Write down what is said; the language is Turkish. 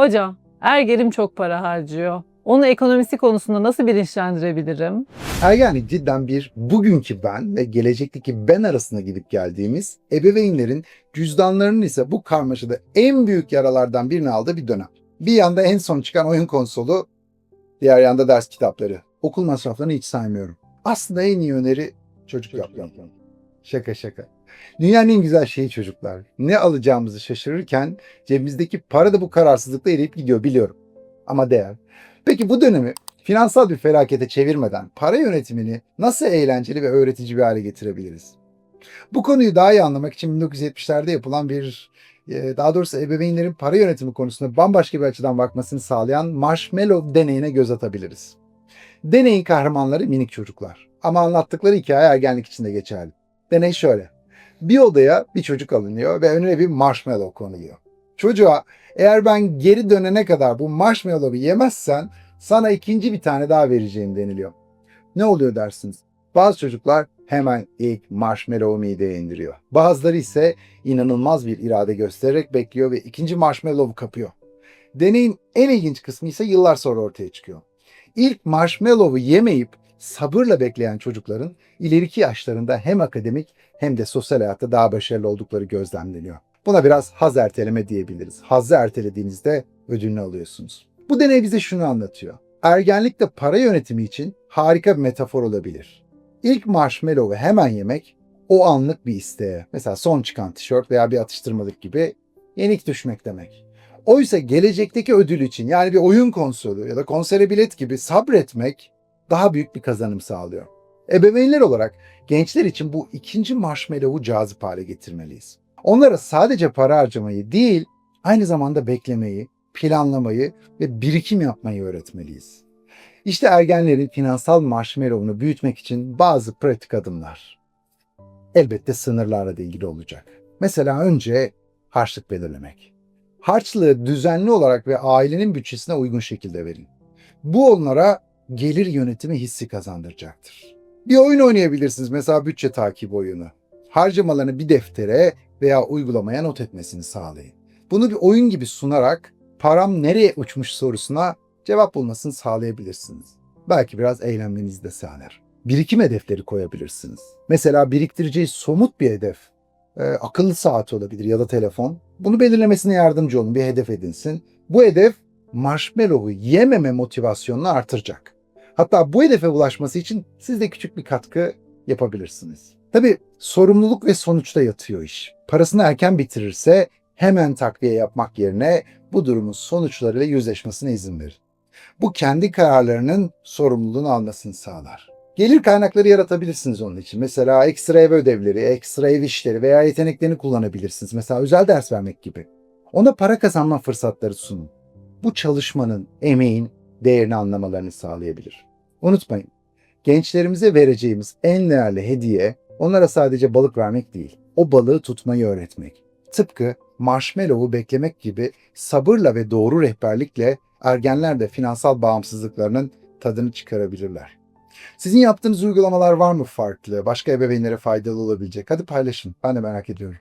Hocam, ergenim çok para harcıyor. Onu ekonomisi konusunda nasıl bilinçlendirebilirim? Ergenlik cidden bir bugünkü ben ve gelecekteki ben arasında gidip geldiğimiz ebeveynlerin cüzdanlarının ise bu karmaşada en büyük yaralardan birini aldığı bir dönem. Bir yanda en son çıkan oyun konsolu, diğer yanda ders kitapları. Okul masraflarını hiç saymıyorum. Aslında en iyi öneri çocuk yapmak. Şaka şaka. Dünyanın en güzel şeyi çocuklar. Ne alacağımızı şaşırırken cebimizdeki para da bu kararsızlıkla eriyip gidiyor biliyorum. Ama değer. Peki bu dönemi finansal bir felakete çevirmeden para yönetimini nasıl eğlenceli ve öğretici bir hale getirebiliriz? Bu konuyu daha iyi anlamak için 1970'lerde yapılan bir e, daha doğrusu ebeveynlerin para yönetimi konusunda bambaşka bir açıdan bakmasını sağlayan Marshmallow deneyine göz atabiliriz. Deneyin kahramanları minik çocuklar. Ama anlattıkları hikaye ergenlik içinde geçerli. Deney şöyle. Bir odaya bir çocuk alınıyor ve önüne bir marshmallow konuluyor. Çocuğa eğer ben geri dönene kadar bu marshmallow'u yemezsen sana ikinci bir tane daha vereceğim deniliyor. Ne oluyor dersiniz? Bazı çocuklar hemen ilk marshmallow'u mideye indiriyor. Bazıları ise inanılmaz bir irade göstererek bekliyor ve ikinci marshmallow'u kapıyor. Deneyin en ilginç kısmı ise yıllar sonra ortaya çıkıyor. İlk marshmallow'u yemeyip sabırla bekleyen çocukların ileriki yaşlarında hem akademik hem de sosyal hayatta daha başarılı oldukları gözlemleniyor. Buna biraz haz erteleme diyebiliriz. Hazzı ertelediğinizde ödülünü alıyorsunuz. Bu deney bize şunu anlatıyor. Ergenlikte para yönetimi için harika bir metafor olabilir. İlk marshmallow'u hemen yemek o anlık bir isteğe. Mesela son çıkan tişört veya bir atıştırmalık gibi yenik düşmek demek. Oysa gelecekteki ödül için yani bir oyun konsolu ya da konsere bilet gibi sabretmek daha büyük bir kazanım sağlıyor. Ebeveynler olarak gençler için bu ikinci marshmallow'u cazip hale getirmeliyiz. Onlara sadece para harcamayı değil, aynı zamanda beklemeyi, planlamayı ve birikim yapmayı öğretmeliyiz. İşte ergenlerin finansal marshmallow'unu büyütmek için bazı pratik adımlar. Elbette sınırlarla da ilgili olacak. Mesela önce harçlık belirlemek. Harçlığı düzenli olarak ve ailenin bütçesine uygun şekilde verin. Bu onlara gelir yönetimi hissi kazandıracaktır. Bir oyun oynayabilirsiniz mesela bütçe takibi oyunu. Harcamalarını bir deftere veya uygulamaya not etmesini sağlayın. Bunu bir oyun gibi sunarak param nereye uçmuş sorusuna cevap bulmasını sağlayabilirsiniz. Belki biraz eğlenmenizi de sağlar. Birikim hedefleri koyabilirsiniz. Mesela biriktireceği somut bir hedef. e, akıllı saat olabilir ya da telefon. Bunu belirlemesine yardımcı olun. Bir hedef edinsin. Bu hedef marshmallow'u yememe motivasyonunu artıracak. Hatta bu hedefe ulaşması için siz de küçük bir katkı yapabilirsiniz. Tabii sorumluluk ve sonuçta yatıyor iş. Parasını erken bitirirse hemen takviye yapmak yerine bu durumun sonuçlarıyla yüzleşmesine izin verin. Bu kendi kararlarının sorumluluğunu almasını sağlar. Gelir kaynakları yaratabilirsiniz onun için. Mesela ekstra ev ödevleri, ekstra ev işleri veya yeteneklerini kullanabilirsiniz. Mesela özel ders vermek gibi. Ona para kazanma fırsatları sunun. Bu çalışmanın, emeğin değerini anlamalarını sağlayabilir. Unutmayın, gençlerimize vereceğimiz en değerli hediye onlara sadece balık vermek değil, o balığı tutmayı öğretmek. Tıpkı marshmallow'u beklemek gibi sabırla ve doğru rehberlikle ergenler de finansal bağımsızlıklarının tadını çıkarabilirler. Sizin yaptığınız uygulamalar var mı farklı? Başka ebeveynlere faydalı olabilecek? Hadi paylaşın. Ben de merak ediyorum.